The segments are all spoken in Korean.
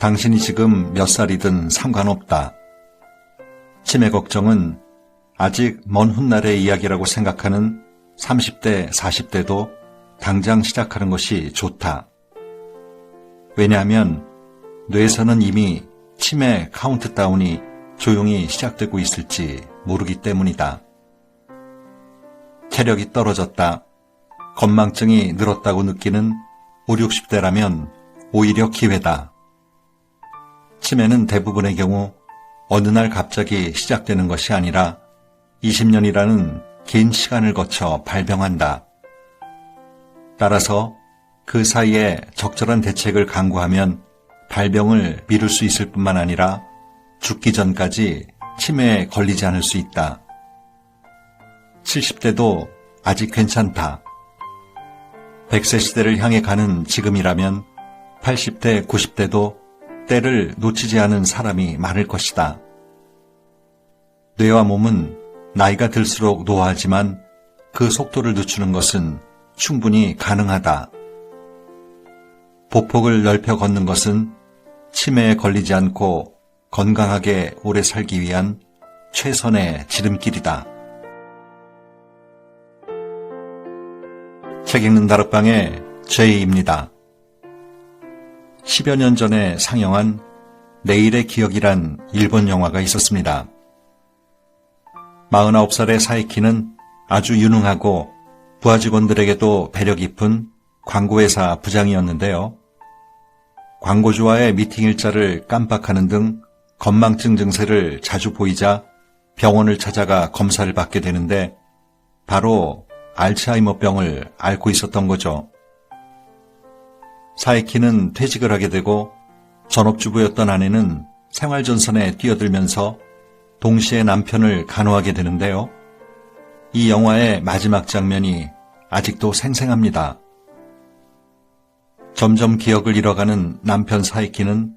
당신이 지금 몇 살이든 상관없다. 치매 걱정은 아직 먼 훗날의 이야기라고 생각하는 30대, 40대도 당장 시작하는 것이 좋다. 왜냐하면 뇌에서는 이미 치매 카운트다운이 조용히 시작되고 있을지 모르기 때문이다. 체력이 떨어졌다. 건망증이 늘었다고 느끼는 5, 60대라면 오히려 기회다. 치매는 대부분의 경우 어느 날 갑자기 시작되는 것이 아니라 20년이라는 긴 시간을 거쳐 발병한다. 따라서 그 사이에 적절한 대책을 강구하면 발병을 미룰 수 있을 뿐만 아니라 죽기 전까지 치매에 걸리지 않을 수 있다. 70대도 아직 괜찮다. 100세 시대를 향해 가는 지금이라면 80대, 90대도 때를 놓치지 않은 사람이 많을 것이다. 뇌와 몸은 나이가 들수록 노화하지만 그 속도를 늦추는 것은 충분히 가능하다. 보폭을 넓혀 걷는 것은 치매에 걸리지 않고 건강하게 오래 살기 위한 최선의 지름길이다. 책 읽는 다락방의 제이입니다. 10여 년 전에 상영한 내일의 기억이란 일본 영화가 있었습니다. 49살의 사이키는 아주 유능하고 부하 직원들에게도 배려 깊은 광고회사 부장이었는데요. 광고주와의 미팅 일자를 깜빡하는 등 건망증 증세를 자주 보이자 병원을 찾아가 검사를 받게 되는데 바로 알츠하이머병을 앓고 있었던 거죠. 사이키는 퇴직을 하게 되고 전업주부였던 아내는 생활전선에 뛰어들면서 동시에 남편을 간호하게 되는데요. 이 영화의 마지막 장면이 아직도 생생합니다. 점점 기억을 잃어가는 남편 사이키는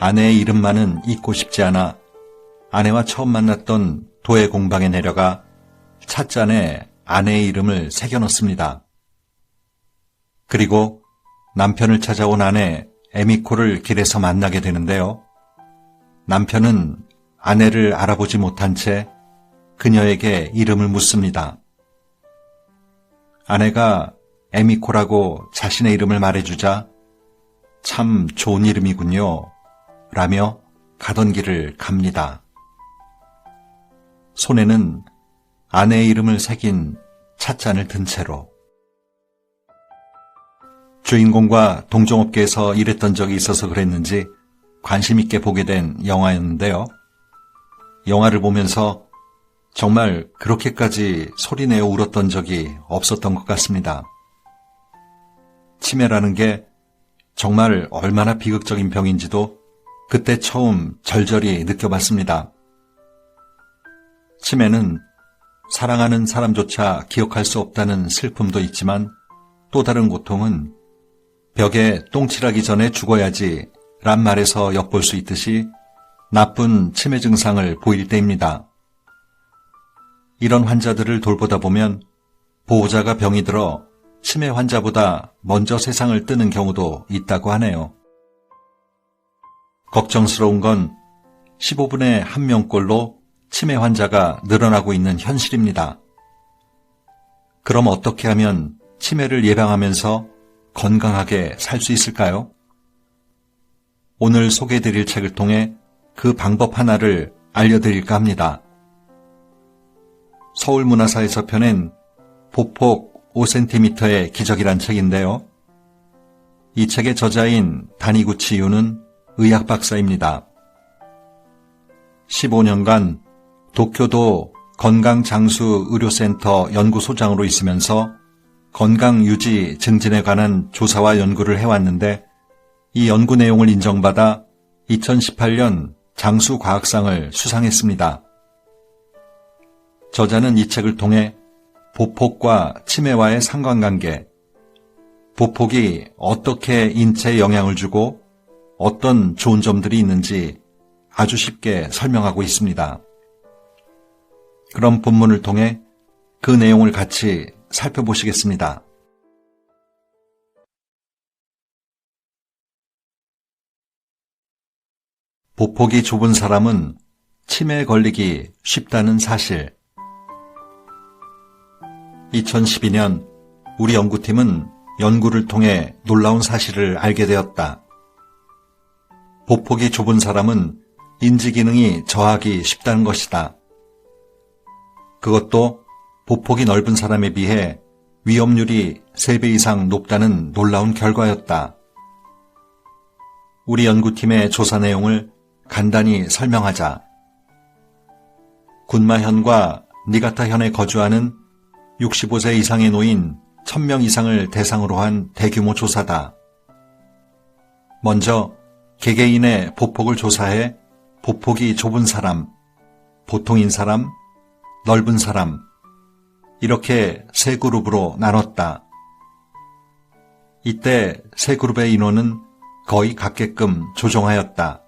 아내의 이름만은 잊고 싶지 않아 아내와 처음 만났던 도의 공방에 내려가 찻잔에 아내의 이름을 새겨넣습니다. 그리고 남편을 찾아온 아내 에미코를 길에서 만나게 되는데요. 남편은 아내를 알아보지 못한 채 그녀에게 이름을 묻습니다. 아내가 에미코라고 자신의 이름을 말해주자 참 좋은 이름이군요. 라며 가던 길을 갑니다. 손에는 아내의 이름을 새긴 찻잔을 든 채로 주인공과 동종업계에서 일했던 적이 있어서 그랬는지 관심 있게 보게 된 영화였는데요. 영화를 보면서 정말 그렇게까지 소리내어 울었던 적이 없었던 것 같습니다. 치매라는 게 정말 얼마나 비극적인 병인지도 그때 처음 절절히 느껴봤습니다. 치매는 사랑하는 사람조차 기억할 수 없다는 슬픔도 있지만 또 다른 고통은 벽에 똥칠하기 전에 죽어야지 란 말에서 엿볼 수 있듯이 나쁜 치매 증상을 보일 때입니다. 이런 환자들을 돌보다 보면 보호자가 병이 들어 치매 환자보다 먼저 세상을 뜨는 경우도 있다고 하네요. 걱정스러운 건 15분에 한 명꼴로 치매 환자가 늘어나고 있는 현실입니다. 그럼 어떻게 하면 치매를 예방하면서 건강하게 살 수 있을까요? 오늘 소개해드릴 책을 통해 그 방법 하나를 알려드릴까 합니다. 서울문화사에서 펴낸 보폭 5cm의 기적이란 책인데요. 이 책의 저자인 다니구치 유는 의학 박사입니다. 15년간 도쿄도 건강장수의료센터 연구소장으로 있으면서 건강 유지 증진에 관한 조사와 연구를 해왔는데 이 연구 내용을 인정받아 2018년 장수과학상을 수상했습니다. 저자는 이 책을 통해 보폭과 치매와의 상관관계, 보폭이 어떻게 인체에 영향을 주고 어떤 좋은 점들이 있는지 아주 쉽게 설명하고 있습니다. 그럼 본문을 통해 그 내용을 같이 살펴보시겠습니다. 보폭이 좁은 사람은 치매에 걸리기 쉽다는 사실. 2012년 우리 연구팀은 연구를 통해 놀라운 사실을 알게 되었다. 보폭이 좁은 사람은 인지 기능이 저하기 쉽다는 것이다. 그것도 보폭이 넓은 사람에 비해 위험률이 3배 이상 높다는 놀라운 결과였다. 우리 연구팀의 조사 내용을 간단히 설명하자. 군마현과 니가타현에 거주하는 65세 이상의 노인 1000명 이상을 대상으로 한 대규모 조사다. 먼저 개개인의 보폭을 조사해 보폭이 좁은 사람, 보통인 사람, 넓은 사람, 이렇게 세 그룹으로 나눴다. 이때 세 그룹의 인원은 거의 같게끔 조정하였다.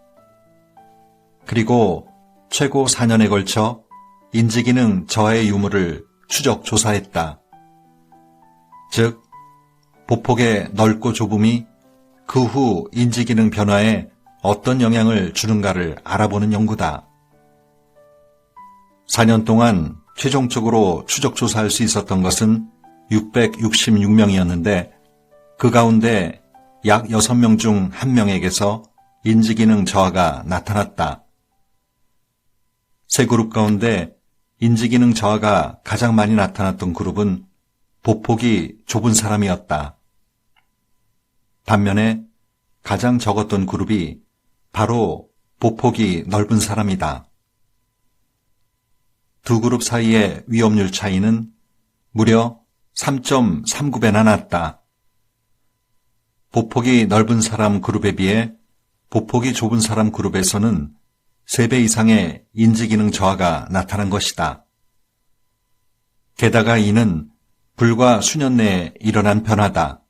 그리고 최고 4년에 걸쳐 인지기능 저하의 유무를 추적 조사했다. 즉, 보폭의 넓고 좁음이 그 후 인지기능 변화에 어떤 영향을 주는가를 알아보는 연구다. 4년 동안 최종적으로 추적 조사할 수 있었던 것은 666명이었는데 그 가운데 약 6명 중 1명에게서 인지기능 저하가 나타났다. 세 그룹 가운데 인지기능 저하가 가장 많이 나타났던 그룹은 보폭이 좁은 사람이었다. 반면에 가장 적었던 그룹이 바로 보폭이 넓은 사람이다. 두 그룹 사이의 위험률 차이는 무려 3.39배나 났다. 보폭이 넓은 사람 그룹에 비해 보폭이 좁은 사람 그룹에서는 3배 이상의 인지기능 저하가 나타난 것이다. 게다가 이는 불과 수년 내에 일어난 변화다.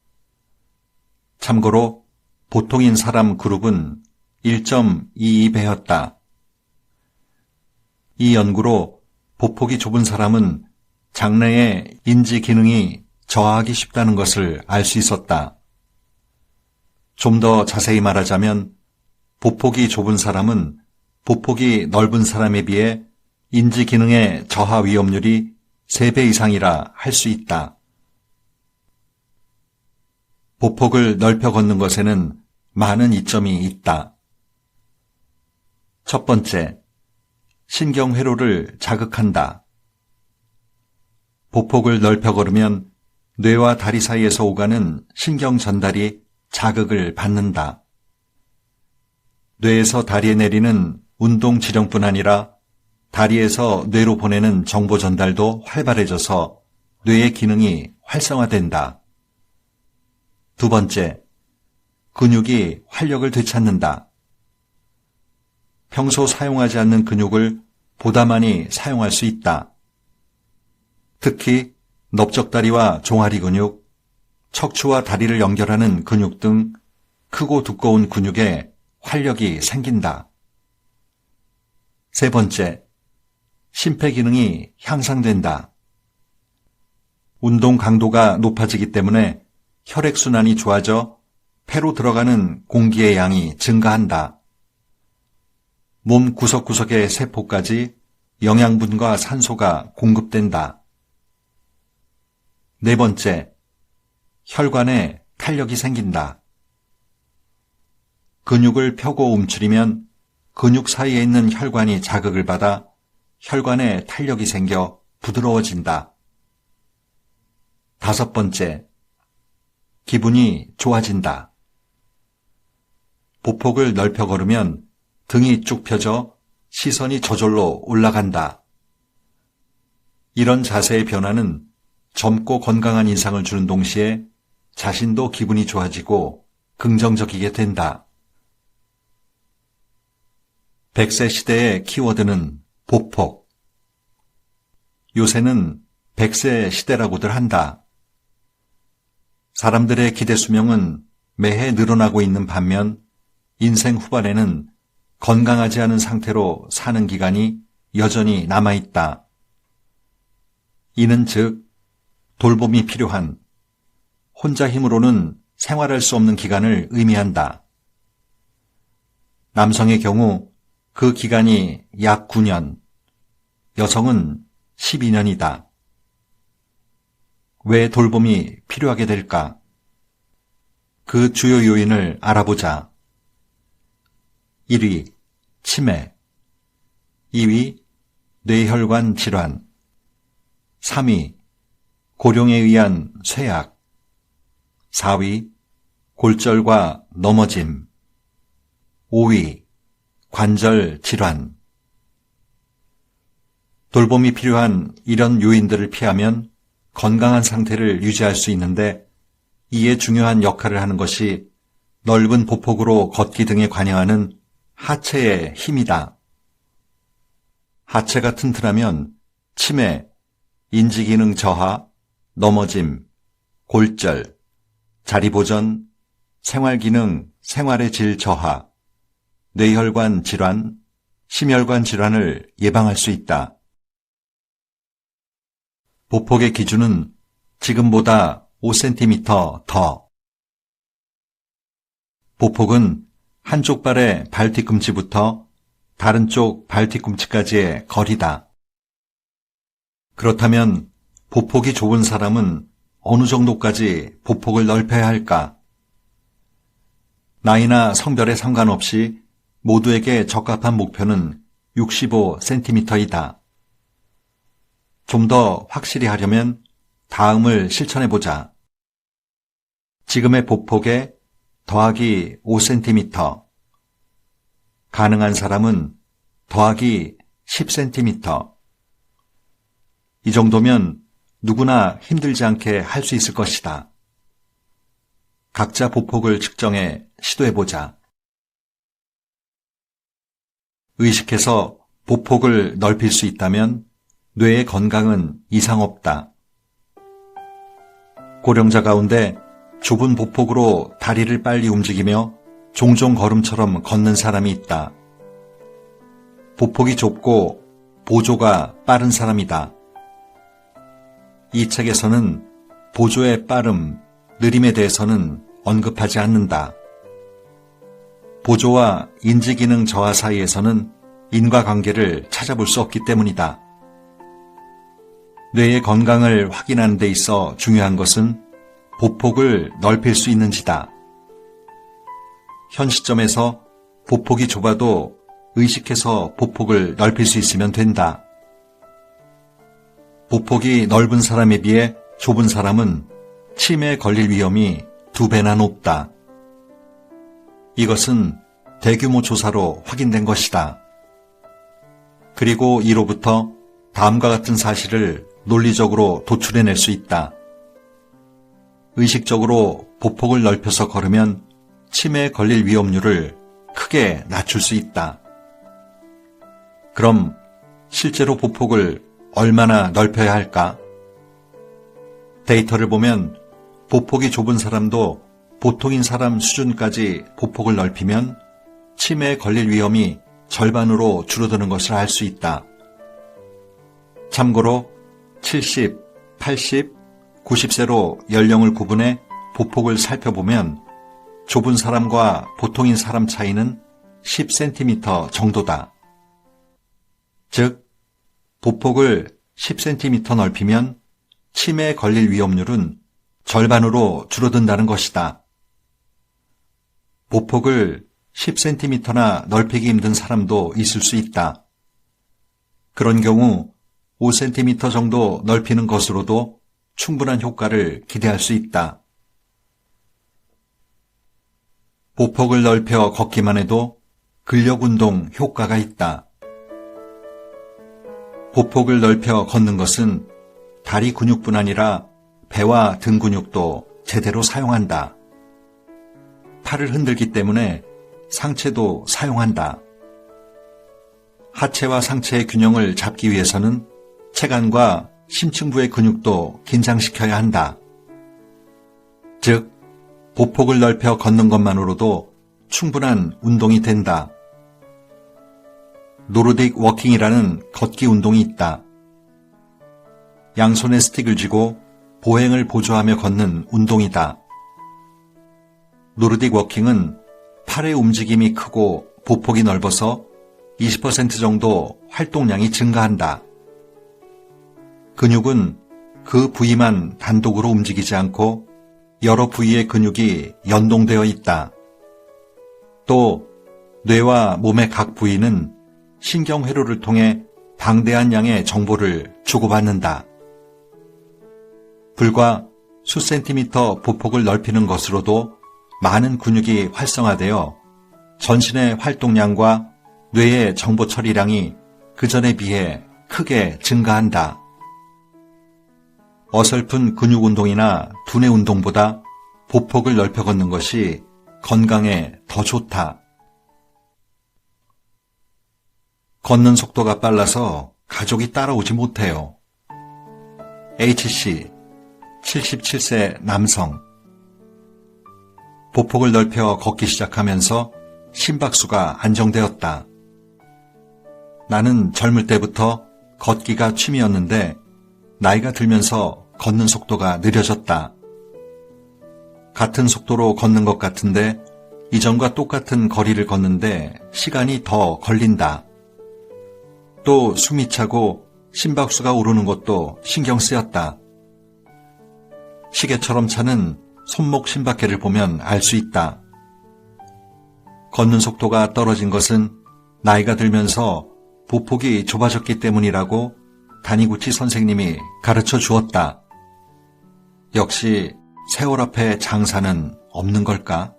참고로 보통인 사람 그룹은 1.22배였다. 이 연구로 보폭이 좁은 사람은 장래의 인지 기능이 저하하기 쉽다는 것을 알 수 있었다. 좀 더 자세히 말하자면 보폭이 좁은 사람은 보폭이 넓은 사람에 비해 인지 기능의 저하 위험률이 3배 이상이라 할 수 있다. 보폭을 넓혀 걷는 것에는 많은 이점이 있다. 첫 번째, 신경회로를 자극한다. 보폭을 넓혀 걸으면 뇌와 다리 사이에서 오가는 신경 전달이 자극을 받는다. 뇌에서 다리에 내리는 운동 지령뿐 아니라 다리에서 뇌로 보내는 정보 전달도 활발해져서 뇌의 기능이 활성화된다. 두 번째, 근육이 활력을 되찾는다. 평소 사용하지 않는 근육을 보다 많이 사용할 수 있다. 특히 넓적다리와 종아리 근육, 척추와 다리를 연결하는 근육 등 크고 두꺼운 근육에 활력이 생긴다. 세 번째, 심폐 기능이 향상된다. 운동 강도가 높아지기 때문에 혈액순환이 좋아져 폐로 들어가는 공기의 양이 증가한다. 몸 구석구석의 세포까지 영양분과 산소가 공급된다. 네 번째, 혈관에 탄력이 생긴다. 근육을 펴고 움츠리면 근육 사이에 있는 혈관이 자극을 받아 혈관에 탄력이 생겨 부드러워진다. 다섯 번째, 기분이 좋아진다. 보폭을 넓혀 걸으면 등이 쭉 펴져 시선이 저절로 올라간다. 이런 자세의 변화는 젊고 건강한 인상을 주는 동시에 자신도 기분이 좋아지고 긍정적이게 된다. 100세 시대의 키워드는 보폭. 요새는 100세 시대라고들 한다. 사람들의 기대 수명은 매해 늘어나고 있는 반면 인생 후반에는 건강하지 않은 상태로 사는 기간이 여전히 남아있다. 이는 즉, 돌봄이 필요한, 혼자 힘으로는 생활할 수 없는 기간을 의미한다. 남성의 경우 그 기간이 약 9년, 여성은 12년이다. 왜 돌봄이 필요하게 될까? 그 주요 요인을 알아보자. 1위, 치매. 2위, 뇌혈관 질환. 3위, 고령에 의한 쇠약. 4위, 골절과 넘어짐. 5위, 관절 질환. 돌봄이 필요한 이런 요인들을 피하면 건강한 상태를 유지할 수 있는데 이에 중요한 역할을 하는 것이 넓은 보폭으로 걷기 등에 관여하는 하체의 힘이다. 하체가 튼튼하면 치매, 인지기능 저하, 넘어짐, 골절, 자리보전, 생활기능, 생활의 질 저하, 뇌혈관 질환, 심혈관 질환을 예방할 수 있다. 보폭의 기준은 지금보다 5cm 더. 보폭은 한쪽 발의 발 뒤꿈치부터 다른 쪽 발 뒤꿈치까지의 거리다. 그렇다면 보폭이 좁은 사람은 어느 정도까지 보폭을 넓혀야 할까? 나이나 성별에 상관없이 모두에게 적합한 목표는 65cm이다. 좀 더 확실히 하려면 다음을 실천해 보자. 지금의 보폭에 더하기 5cm. 가능한 사람은 더하기 10cm. 이 정도면 누구나 힘들지 않게 할 수 있을 것이다. 각자 보폭을 측정해 시도해 보자. 의식해서 보폭을 넓힐 수 있다면 뇌의 건강은 이상 없다. 고령자 가운데 좁은 보폭으로 다리를 빨리 움직이며 종종 걸음처럼 걷는 사람이 있다. 보폭이 좁고 보조가 빠른 사람이다. 이 책에서는 보조의 빠름, 느림에 대해서는 언급하지 않는다. 보조와 인지기능 저하 사이에서는 인과관계를 찾아볼 수 없기 때문이다. 뇌의 건강을 확인하는 데 있어 중요한 것은 보폭을 넓힐 수 있는지다. 현 시점에서 보폭이 좁아도 의식해서 보폭을 넓힐 수 있으면 된다. 보폭이 넓은 사람에 비해 좁은 사람은 치매에 걸릴 위험이 두 배나 높다. 이것은 대규모 조사로 확인된 것이다. 그리고 이로부터 다음과 같은 사실을 논리적으로 도출해낼 수 있다. 의식적으로 보폭을 넓혀서 걸으면 치매에 걸릴 위험률을 크게 낮출 수 있다. 그럼 실제로 보폭을 얼마나 넓혀야 할까? 데이터를 보면 보폭이 좁은 사람도 보통인 사람 수준까지 보폭을 넓히면 치매에 걸릴 위험이 절반으로 줄어드는 것을 알 수 있다. 참고로 70, 80, 90세로 연령을 구분해 보폭을 살펴보면 좁은 사람과 보통인 사람 차이는 10cm 정도다. 즉, 보폭을 10cm 넓히면 치매에 걸릴 위험률은 절반으로 줄어든다는 것이다. 보폭을 10cm나 넓히기 힘든 사람도 있을 수 있다. 그런 경우 5cm 정도 넓히는 것으로도 충분한 효과를 기대할 수 있다. 보폭을 넓혀 걷기만 해도 근력 운동 효과가 있다. 보폭을 넓혀 걷는 것은 다리 근육뿐 아니라 배와 등 근육도 제대로 사용한다. 팔을 흔들기 때문에 상체도 사용한다. 하체와 상체의 균형을 잡기 위해서는 체간과 심층부의 근육도 긴장시켜야 한다. 즉, 보폭을 넓혀 걷는 것만으로도 충분한 운동이 된다. 노르딕 워킹이라는 걷기 운동이 있다. 양손에 스틱을 쥐고 보행을 보조하며 걷는 운동이다. 노르딕 워킹은 팔의 움직임이 크고 보폭이 넓어서 20% 정도 활동량이 증가한다. 근육은 그 부위만 단독으로 움직이지 않고 여러 부위의 근육이 연동되어 있다. 또 뇌와 몸의 각 부위는 신경회로를 통해 방대한 양의 정보를 주고받는다. 불과 수 센티미터 보폭을 넓히는 것으로도 많은 근육이 활성화되어 전신의 활동량과 뇌의 정보 처리량이 그 전에 비해 크게 증가한다. 어설픈 근육 운동이나 두뇌 운동보다 보폭을 넓혀 걷는 것이 건강에 더 좋다. 걷는 속도가 빨라서 가족이 따라오지 못해요. H씨, 77세 남성. 보폭을 넓혀 걷기 시작하면서 심박수가 안정되었다. 나는 젊을 때부터 걷기가 취미였는데 나이가 들면서 걷는 속도가 느려졌다. 같은 속도로 걷는 것 같은데 이전과 똑같은 거리를 걷는데 시간이 더 걸린다. 또 숨이 차고 심박수가 오르는 것도 신경 쓰였다. 시계처럼 차는 손목 심박계를 보면 알 수 있다. 걷는 속도가 떨어진 것은 나이가 들면서 보폭이 좁아졌기 때문이라고 단이구치 선생님이 가르쳐 주었다. 역시 세월 앞에 장사는 없는 걸까?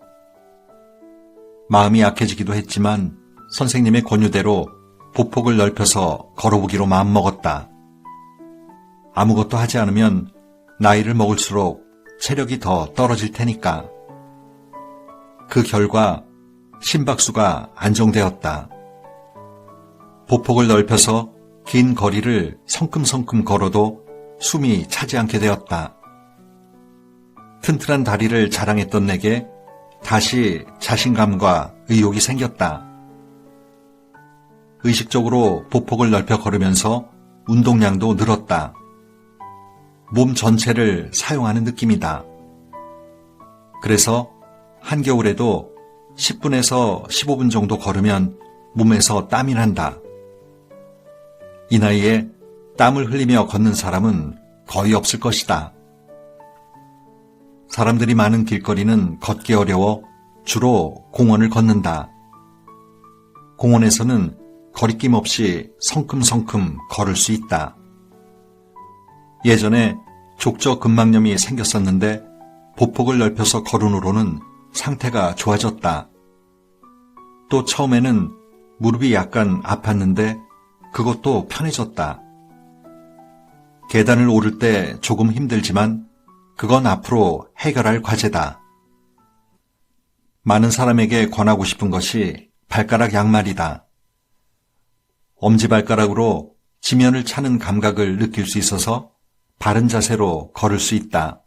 마음이 약해지기도 했지만 선생님의 권유대로 보폭을 넓혀서 걸어보기로 마음먹었다. 아무것도 하지 않으면 나이를 먹을수록 체력이 더 떨어질 테니까. 그 결과 심박수가 안정되었다. 보폭을 넓혀서 긴 거리를 성큼성큼 걸어도 숨이 차지 않게 되었다. 튼튼한 다리를 자랑했던 내게 다시 자신감과 의욕이 생겼다. 의식적으로 보폭을 넓혀 걸으면서 운동량도 늘었다. 몸 전체를 사용하는 느낌이다. 그래서 한겨울에도 10분에서 15분 정도 걸으면 몸에서 땀이 난다. 이 나이에 땀을 흘리며 걷는 사람은 거의 없을 것이다. 사람들이 많은 길거리는 걷기 어려워 주로 공원을 걷는다. 공원에서는 거리낌 없이 성큼성큼 걸을 수 있다. 예전에 족저 근막염이 생겼었는데 보폭을 넓혀서 걸은 후로는 상태가 좋아졌다. 또 처음에는 무릎이 약간 아팠는데 그것도 편해졌다. 계단을 오를 때 조금 힘들지만 그건 앞으로 해결할 과제다. 많은 사람에게 권하고 싶은 것이 발가락 양말이다. 엄지발가락으로 지면을 차는 감각을 느낄 수 있어서 바른 자세로 걸을 수 있다.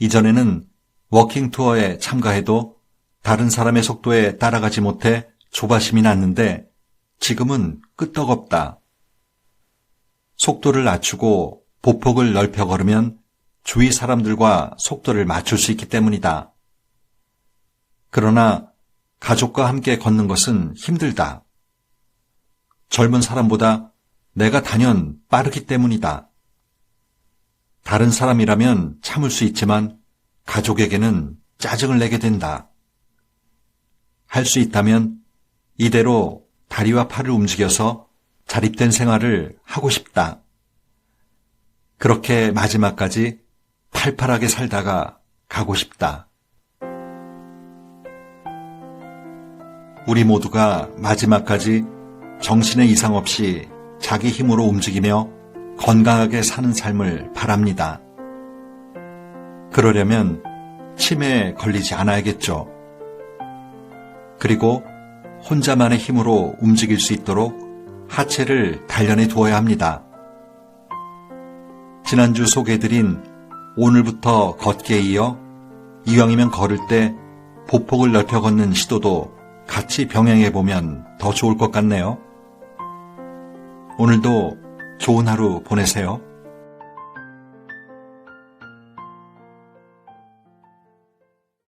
이전에는 워킹 투어에 참가해도 다른 사람의 속도에 따라가지 못해 조바심이 났는데 지금은 끄떡없다. 속도를 낮추고 보폭을 넓혀 걸으면 주위 사람들과 속도를 맞출 수 있기 때문이다. 그러나 가족과 함께 걷는 것은 힘들다. 젊은 사람보다 내가 단연 빠르기 때문이다. 다른 사람이라면 참을 수 있지만 가족에게는 짜증을 내게 된다. 할 수 있다면 이대로 다리와 팔을 움직여서 자립된 생활을 하고 싶다. 그렇게 마지막까지 팔팔하게 살다가 가고 싶다. 우리 모두가 마지막까지 정신의 이상 없이 자기 힘으로 움직이며 건강하게 사는 삶을 바랍니다. 그러려면 치매에 걸리지 않아야겠죠. 그리고 혼자만의 힘으로 움직일 수 있도록 하체를 단련해 두어야 합니다. 지난주 소개해드린 오늘부터 걷기에 이어 이왕이면 걸을 때 보폭을 넓혀 걷는 시도도 같이 병행해 보면 더 좋을 것 같네요. 오늘도 좋은 하루 보내세요.